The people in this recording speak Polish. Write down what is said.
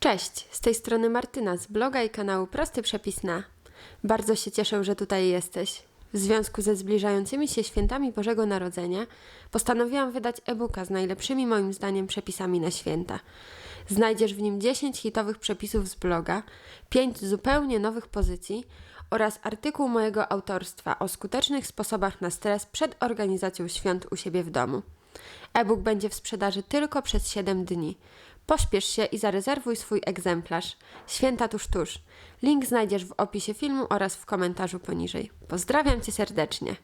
Cześć, z tej strony Martyna z bloga i kanału Prosty Przepis na. Bardzo się cieszę, że tutaj jesteś. W związku ze zbliżającymi się świętami Bożego Narodzenia postanowiłam wydać e-booka z najlepszymi moim zdaniem przepisami na święta. Znajdziesz w nim 10 hitowych przepisów z bloga, 5 zupełnie nowych pozycji oraz artykuł mojego autorstwa o skutecznych sposobach na stres przed organizacją świąt u siebie w domu. E-book będzie w sprzedaży tylko przez 7 dni. Pośpiesz się i zarezerwuj swój egzemplarz. Święta tuż tuż. Link znajdziesz w opisie filmu oraz w komentarzu poniżej. Pozdrawiam Cię serdecznie.